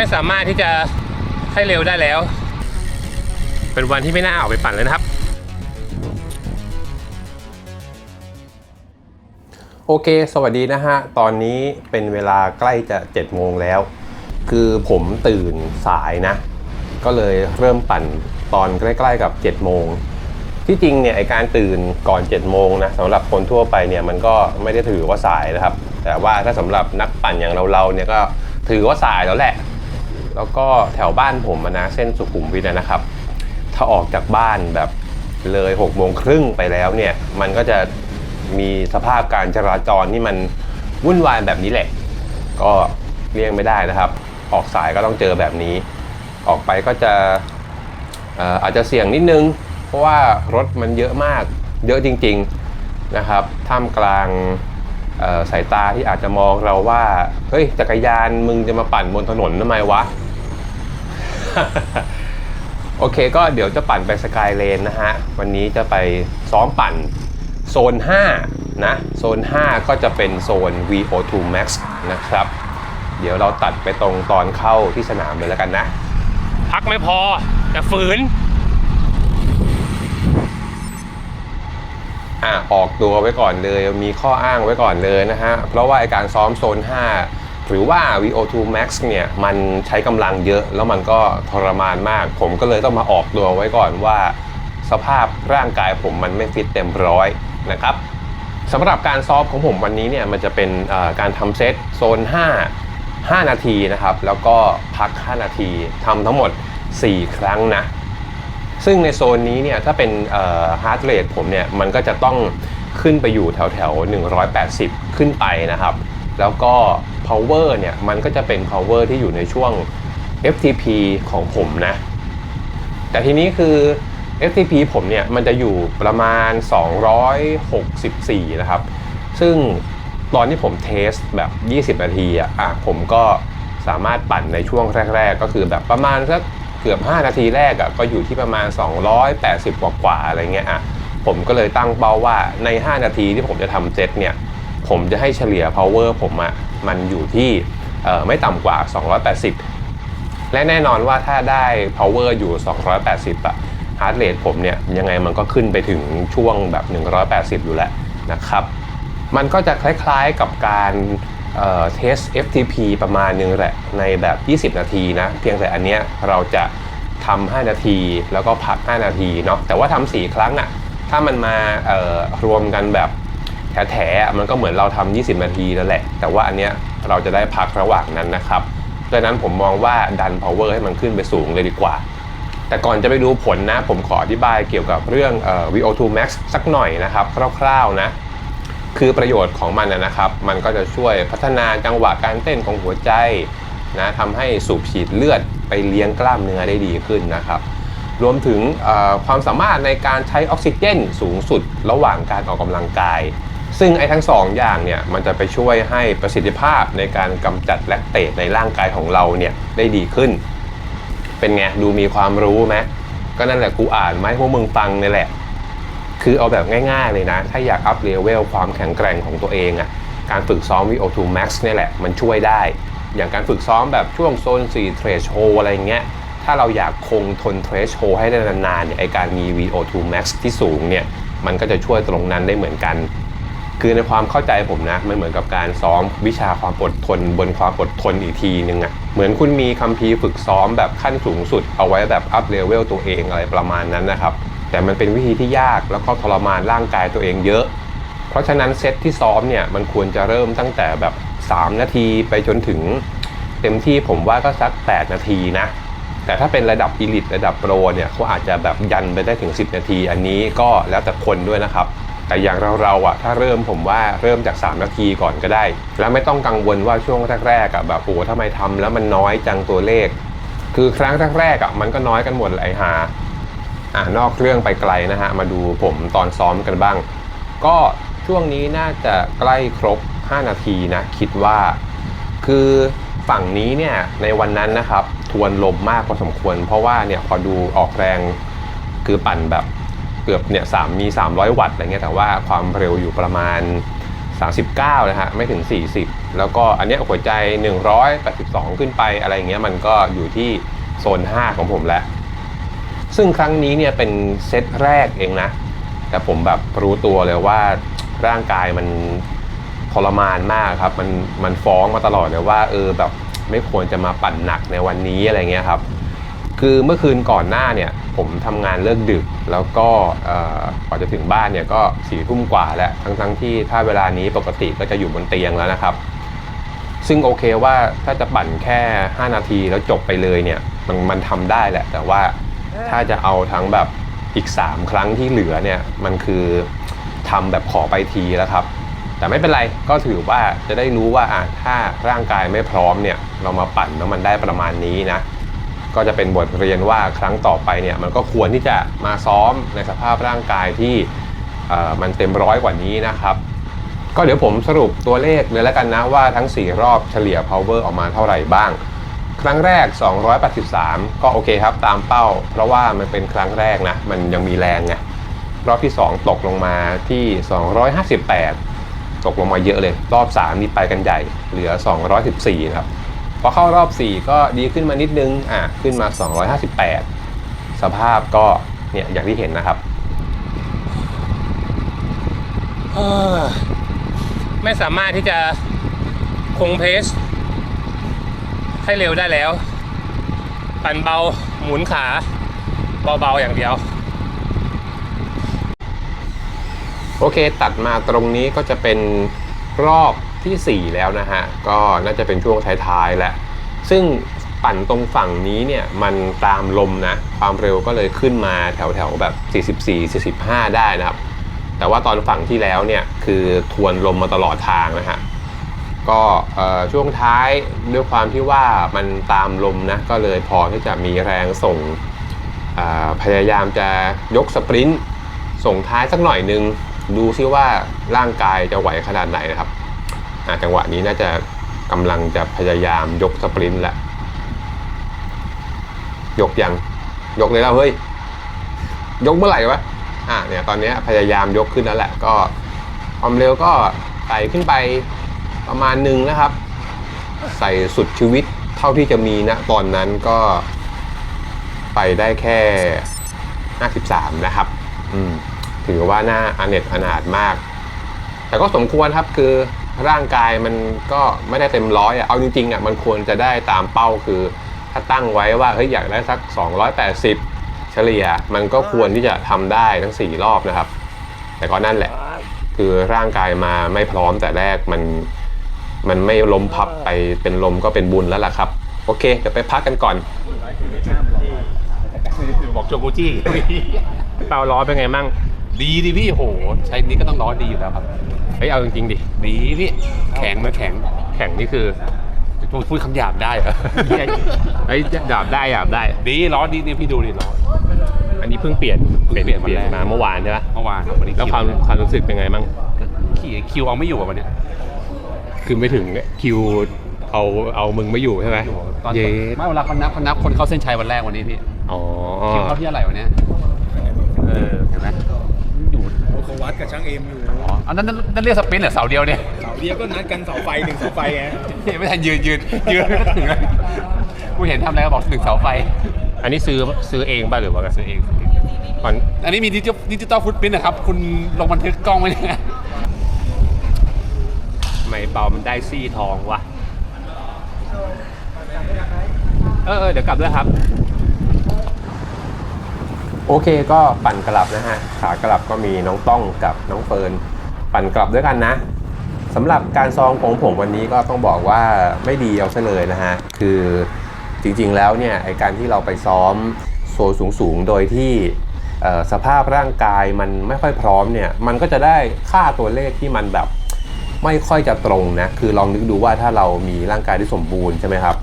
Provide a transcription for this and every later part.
ไม่สามารถที่จะให้เร็วได้แล้ว เป็นวันที่ไม่น่าออกไปปั่นเลยนะครับ โอเค สวัสดีนะฮะ ตอนนี้เป็นเวลาใกล้จะ7โมงแล้ว คือผมตื่นสายนะ ก็เลยเริ่มปั่นตอนใกล้ ๆ กับ7โมงที่จริงเนี่ยไอการตื่นก่อน7โมงนะสำหรับคนทั่วไปเนี่ยมันก็ไม่ได้ถือว่าสายนะครับ แต่ว่าถ้าสำหรับนักปั่นอย่างเราๆเนี่ยก็ถือว่าสายแล้วแหละ แล้วก็แถวบ้านผมอะนะเส้นสุขุมวิทอะนะครับ ถ้าออกจากบ้านแบบเลย6โมงครึ่งไปแล้วเนี่ย มันก็จะมีสภาพการจราจรที่มันวุ่นวายแบบนี้แหละ ก็เลี่ยงไม่ได้นะครับ ออกสายก็ต้องเจอแบบนี้ ออกไปก็จะอ่อาจจะเสี่ยงนิดนึง เพราะว่ารถมันเยอะมากเยอะจริงๆนะครับ ท่ามกลางสายตาที่อาจจะมองเราว่า เฮ้ยจักรยานมึงจะมาปั่นบนถนนทำไมวะ โอเคก็เดี๋ยวจะปั่นไปสกายเลนนะฮะ วันนี้จะไปซ้อมปั่นโซน 5 นะ โซน 5 ก็จะเป็นโซน VO2 Max นะครับ เดี๋ยวเราตัดไปตรงตอนเข้าที่สนามเลยแล้วกันนะ พักไม่พอ แต่ฝืน อะ ออกตัวไว้ก่อนเลย มีข้ออ้างไว้ก่อนเลยนะฮะ เพราะว่าไอการซ้อมโซน 5 หรือว่า VO2 Max เนี่ยมันใช้กำลังเยอะแล้วมันก็ทรมานมาก ผมก็เลยต้องมาออกตัวไว้ก่อนว่า สภาพร่างกายผมมันไม่ฟิตเต็มร้อยนะครับสำหรับการซ้อมของผมวันนี้เนี่ยมันจะเป็นการทำเซตโซน 5 5 นาทีนะครับ แล้วก็พัก 5 นาทีทำทั้งหมด 4 ครั้งนะ ซึ่งในโซนนี้เนี่ยถ้าเป็นฮาร์ดเรทผมเนี่ยมันก็จะต้องขึ้นไปอยู่แถวแถว180 ขึ้นไปนะครับ แล้วก็ power เนี่ย มันก็จะเป็น power ที่อยู่ในช่วง FTP ของผมนะ แต่ทีนี้คือ FTP ผมเนี่ย มันจะอยู่ประมาณ 264 นะครับ ซึ่งตอนที่ผมเทสแบบ 20 นาทีอะผมก็สามารถปั่นในช่วงแรก ๆ ก็คือแบบประมาณสักเกือบ 5 นาทีแรกอะก็อยู่ที่ประมาณ 280 กว่าๆอะไรเงี้ยอะผมก็เลยตั้งเป้าว่าใน 5 นาทีที่ผมจะทำเซตเนี่ย ผมจะให้เฉลี่ย power ผมอะมันอยู่ที่ไม่ต่ำกว่า 280 และแน่นอนว่าถ้าได้ power อยู่ 280อะ heart rate ผมเนี่ยยังไงมันก็ขึ้นไปถึงช่วงแบบ 180 อยู่แล้วนะครับ มันก็จะคล้ายๆกับการเทส FTP ประมาณนึงแหละในแบบ 20 นาทีนะ เพียงแต่อันเนี้ยเราจะทำ5นาทีแล้วก็พัก 5 นาทีเนาะแต่ว่าทำ4ครั้งอะ่ะถ้ามันมารวมกันแบบ แถๆอะมันก็เหมือนเราทำ20 นาทีนั่นแหละ แต่ว่าอันเนี้ยเราจะได้พักระหว่างนั้นนะครับดังนั้นผมมองว่าดัน power ให้มันขึ้นไปสูงเลยดีกว่า แต่ก่อนจะไปดูผลนะ ผมขออธิบายเกี่ยวกับเรื่องเอ่อ VO2 max สักหน่อยนะครับ คร่าวๆนะคือประโยชน์ของมันนะครับ มันก็จะช่วยพัฒนาจังหวะการเต้นของหัวใจนะทำให้สูบฉีดเลือดไปเลี้ยงกล้ามเนื้อได้ดีขึ้นนะครับ รวมถึงความสามารถในการใช้ออกซิเจนสูงสุดระหว่างการออกกำลังกาย ซึ่งไอ้ทั้งสองอย่างเนี่ยมันจะไปช่วยให้ประสิทธิภาพในการกำจัดแลคเตตในร่างกายของเราเนี่ยได้ดีขึ้น เป็นไงดูมีความรู้ไหมก็นั่นแหละกูอ่านมาให้พวกมึงฟังนี่แหละ คือเอาแบบง่าย ๆเลยนะ ถ้าอยากอัพเลเวลความแข็งแกร่งของตัวเองอะ่ะการฝึกซ้อม VO2 Max นี่แหละมันช่วยได้ อย่างการฝึกซ้อมแบบช่วงโซน 4 Threshold อะไรเงี้ยถ้าเราอยากคงทน Threshold ให้ได้นานๆเนี่ยไอการมี VO2 Max ที่สูงเนี่ยมันก็จะช่วยตรงนั้นได้เหมือนกัน คือในความเข้าใจผมนะมันเหมือนกับการซ้อมวิชาความอดทน บนความอดทนอีกทีนึงอะ่ะเหมือนคุณมีคัมภีร์ฝึกซ้อมแบบขั้นสูงสุด เอาไว้แบบอัพเลเวลตัวเองอะไรประมาณนั้นนะครับ แต่มันเป็นวิธีที่ยากแล้วก็ทรมานร่างกายตัวเองเยอะ เพราะฉะนั้นเซตที่ซ้อมเนี่ยมันควรจะเริ่มตั้งแต่แบบ 3 นาทีไปจนถึง เต็มที่ผมว่าก็สัก 8 นาทีนะแต่ถ้าเป็นระดับอีลิตระดับโปรเนี่ยเขาอาจจะแบบยันไปได้ถึง 10 นาที อันนี้ก็แล้วแต่คนด้วยนะครับ แต่อย่างเราเราอะถ้าเริ่มผมว่าเริ่มจาก 3 นาทีก่อนก็ได้ แล้วไม่ต้องกังวลว่าช่วงแรกๆอะแบบโอ้ทำไมทำแล้วมันน้อยจังตัวเลข คือครั้งแรกๆอะมันก็น้อยกันหมดเลยไอ้หาอ่านอกเรื่องไปไกลนะฮะมาดูผมตอนซ้อมกันบ้าง ก็ช่วงนี้น่าจะใกล้ครบ 5 นาทีนะคิดว่า คือฝั่งนี้เนี่ยในวันนั้นนะครับทวนลมมากพอสมควร เพราะว่าเนี่ยพอดูออกแรงคือปั่นแบบ เกือบเนี่ยสามมี 300 วัตต์อะไรเงี้ยแต่ว่าความเร็วอยู่ประมาณ 39 นะฮะไม่ถึง 40 แล้วก็อันเนี้ยหัวใจ 182 ขึ้นไปอะไรเงี้ยมันก็อยู่ที่โซน 5 ของผมแล้ว ซึ่งครั้งนี้เนี่ยเป็นเซตแรกเองนะ แต่ผมแบบรู้ตัวเลยว่าร่างกายมันทรมานมากครับ มันมันฟ้องมาตลอดเลยว่าเออแบบไม่ควรจะมาปั่นหนักในวันนี้อะไรเงี้ยครับ คือเมื่อคืนก่อนหน้าเนี่ยผมทำงานเลิกดึก แล้วก็เอ่อกว่าจะถึงบ้านเนี่ยก็สี่ทุ่มกว่าแล้วทั้งทั้งที่ถ้าเวลานี้ปกติก็จะอยู่บนเตียงแล้วนะครับ ซึ่งโอเคว่าถ้าจะปั่นแค่ 5 นาทีแล้วจบไปเลยเนี่ยมันมันทำได้แหละ แต่ว่าถ้าจะเอาทั้งแบบอีก 3 ครั้งที่เหลือเนี่ยมันคือทำแบบขอไปทีแล้วครับ แต่ไม่เป็นไรก็ถือว่าจะได้รู้ว่าอะถ้าร่างกายไม่พร้อมเนี่ยเรามาปั่นแล้วมันได้ประมาณนี้นะ ก็จะเป็นบทเรียนว่าครั้งต่อไปเนี่ยมันก็ควรที่จะมาซ้อมในสภาพร่างกายที่มันเต็มร้อยกว่านี้นะครับ ก็เดี๋ยวผมสรุปตัวเลขเลยแล้วกันนะว่าทั้ง 4 รอบเฉลี่ย power ออกมาเท่าไหร่บ้าง ครั้งแรก 283 ก็โอเคครับตามเป้า เพราะว่ามันเป็นครั้งแรกนะ มันยังมีแรงไงรอบที่ 2 ตกลงมาที่ 258 ตกลงมาเยอะเลย รอบ 3 นี่ไปกันใหญ่เหลือ 214 ครับ พอเข้ารอบ 4 ก็ดีขึ้นมานิดนึงอะขึ้นมา 258 สภาพก็เนี่ยอย่างที่เห็นนะครับไม่สามารถที่จะคงเพสให้เร็วได้แล้ว ปั่นเบาหมุนขาเบาๆอย่างเดียว โอเคตัดมาตรงนี้ก็จะเป็นรอบ ทีสี่ 4 แล้วนะฮะ ก็น่าจะเป็นช่วงท้ายๆแล้วซึ่งปั่นตรงฝั่งนี้เนี่ยมันตามลมนะ ความเร็วก็เลยขึ้นมาแถวๆแบบ 44 45 ได้นะครับ แต่ว่าตอนฝั่งที่แล้วเนี่ยคือทวนลมมาตลอดทางนะฮะก็ช่วงท้ายด้วยความที่ว่ามันตามลมนะก็เลยพอที่จะมีแรงส่งพยายามจะยกสปรินต์ส่งท้ายสักหน่อยนึง ดูซิว่าร่างกายจะไหวขนาดไหนนะครับ จังหวะนี้น่าจะกำลังจะพยายามยกสปรินต์แหละยกยัง ยกเลยแล้วเฮ้ย ยกเมื่อไหร่วะอะเนี่ยตอนนี้พยายามยกขึ้นแล้วแหละ ก็ความเร็วก็ไต่ขึ้นไปประมาณหนึ่งนะครับ ใส่สุดชีวิตเท่าที่จะมีนะตอนนั้นก็ไปได้แค่ 53 นะครับ อืมถือว่าหน้าอเนจอนาถมาก แต่ก็สมควรครับคือ ร่างกายมันก็ไม่ได้เต็มร้อยอะเอาจริงๆอะมันควรจะได้ตามเป้าคือ ถ้าตั้งไว้ว่าเฮ้ยอยากได้สัก 280 เฉลี่ย มันก็ควรที่จะทำได้ทั้ง 4 รอบนะครับ แต่ก็นั่นแหละ คือร่างกายมาไม่พร้อมแต่แรกมันมันไม่ล้มพับไปเป็นลมก็เป็นบุญแล้วล่ะครับ โอเคเดี๋ยวไปพักกันก่อน บอกโจกูจี้ เป่าล้อเป็นไงมั่ง ดีดิพี่โห ใช้นี้ก็ต้องร้อนดีอยู่แล้วครับ เฮ้ยเอาจริงๆดิ ดีพี่แข็งมาแข็ง แข่งนี่คือพูดคำหยาบได้เหรอเฮ้ยหยาบได้หยาบได้ ดีร้อนดีนี่พี่ดูดิร้อนอันนี้เพิ่งเปลี่ยนเพิ่งเปลี่ยนเปลี่ยนวันแรกมาเมื่อวานใช่ปะเมื่อวานครับวันนี้แล้วความคิความรู้สึกเป็นไงมั่งขี่คิวเอาไม่อยู่อะวันเนี้ยคือไม่ถึงคิวเอาเอามึงไม่อยู่ใช่ไหมตอนเย้ไม่เวลาเขานับเขานับคนเข้าเส้นชัยวันแรกวันนี้พี่ อ๋อคิวเข้าที่อะไรวันเนี้ยเออเห็นไหม อยู่เขาวัดกับช่างเอ็มอยู่อ๋ออันนั้นนั่นเรียกสปรินต์เหรอเสาเดียวเนี่ยเสาเดียวก็นัดกันเสาไฟหนึ่งเสาไฟไงไม่ทันยืนยืนยืนไม่ถึงเลยกูเห็นทำอะไรก็บอกหนึ่งเสาไฟ อันนี้ซื้อซื้อเองป่ะหรือว่าซื้อเองก่อนอันนี้มีดิจิตอลดิจิตอลฟุตปรินต์นะครับ คุณลงบันทึกกล้องไว้เนี่ยไม่เปามันได้ซี่ทองวะ เออเออเดี๋ยวกลับด้วยครับ โอเคก็ปั่นกลับนะฮะ ขากลับก็มีน้องต้องกับน้องเฟิร์นปั่นกลับด้วยกันนะสำหรับการซอมของผมวันนี้ก็ต้องบอกว่าไม่ดีเอาซะเลยนะฮะ คือจริงๆแล้วเนี่ยไอการที่เราไปซ้อมโซสูงๆ โดยที่สภาพร่างกายมันไม่ค่อยพร้อมเนี่ย มันก็จะได้ค่าตัวเลขที่มันแบบไม่ค่อยจะตรงนะ คือลองนึกดูว่าถ้าเรามีร่างกายที่สมบูรณ์ใช่ไหมครับ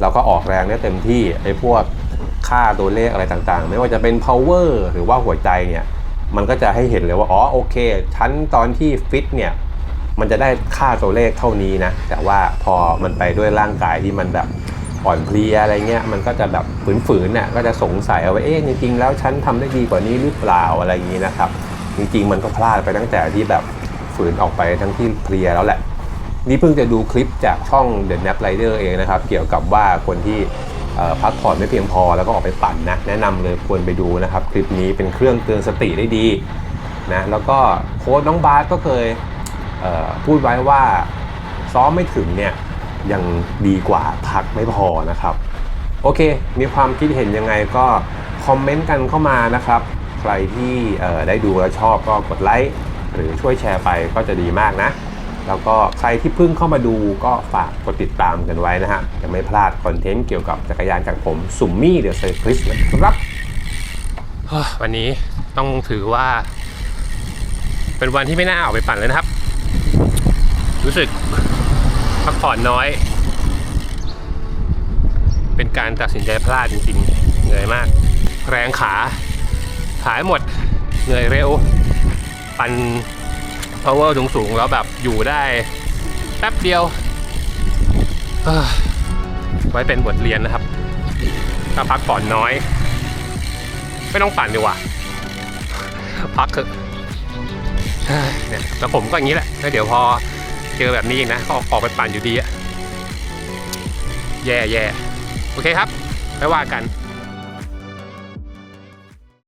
เราก็ออกแรงได้เต็มที่ไอ้พวก ค่าตัวเลขอะไรต่างๆ ไม่ว่าจะเป็น power หรือว่าหัวใจเนี่ย มันก็จะให้เห็นเลยว่าอ๋อโอเคชั้นตอนที่ฟิตเนี่ยมันจะได้ค่าตัวเลขเท่านี้นะ แต่ว่าพอมันไปด้วยร่างกายที่มันแบบอ่อนเพลียอะไรเงี้ย มันก็จะแบบฝืนๆน่ะก็จะสงสัยเอาว่าเอ๊ะจริงๆแล้วฉันทำได้ดีกว่านี้หรือเปล่าอะไรอย่างนี้นะครับ จริงๆ มันก็พลาดไปตั้งแต่ที่แบบฝืนออกไปทั้งที่เพลียแล้วแหละ นี่เพิ่งจะดูคลิปจากช่อง The Nap Rider เองนะครับ เกี่ยวกับว่าคนที่ พักผ่อนไม่เพียงพอแล้วก็ออกไปปั่นนะแนะนำเลยควรไปดูนะครับ คลิปนี้เป็นเครื่องเตือนสติได้ดีนะแล้วก็โค้ดน้องบาสก็เคยเพูดไว้ว่าซ้อมไม่ถึงเนี่ยยังดีกว่าพักไม่พอนะครับ โอเค มีความคิดเห็นยังไงก็คอมเมนต์กันเข้ามานะครับ ใครที่ได้ดูแล้วชอบก็กดไลค์หรือช่วยแชร์ไปก็จะดีมากนะ แล้วก็ใครที่เพิ่งเข้ามาดูก็ฝากกดติดตามกันไว้นะฮะจะไม่พลาดคอนเทนต์เกี่ยวกับจักรยานจากผมสุมมี่เดอะไซคลิสต์นะครับวันนี้ต้องถือว่า เป็นวันที่ไม่น่าออกไปปั่นเลยนะครับ รู้สึกพักผ่อนน้อย เป็นการตัดสินใจพลาดจริงๆเหนื่อยมาก แรงขาหายหมดเหนื่อยเร็ว ปั่น power สูงๆแล้วแบบอยู่ได้แป๊บเดียว ไว้เป็นบทเรียนนะครับ ถ้าพักผ่อนน้อย ไม่ต้องปั่นดีกว่า พักเถอะเฮ้ยเนี่ผมก็อย่างนี้แหละแล้วเดี๋ยวพอเจอแบบนี้อีกนะก็ออกไปปั่นอยู่ดีอะแย่แย่โอเคครับไม่ว่ากัน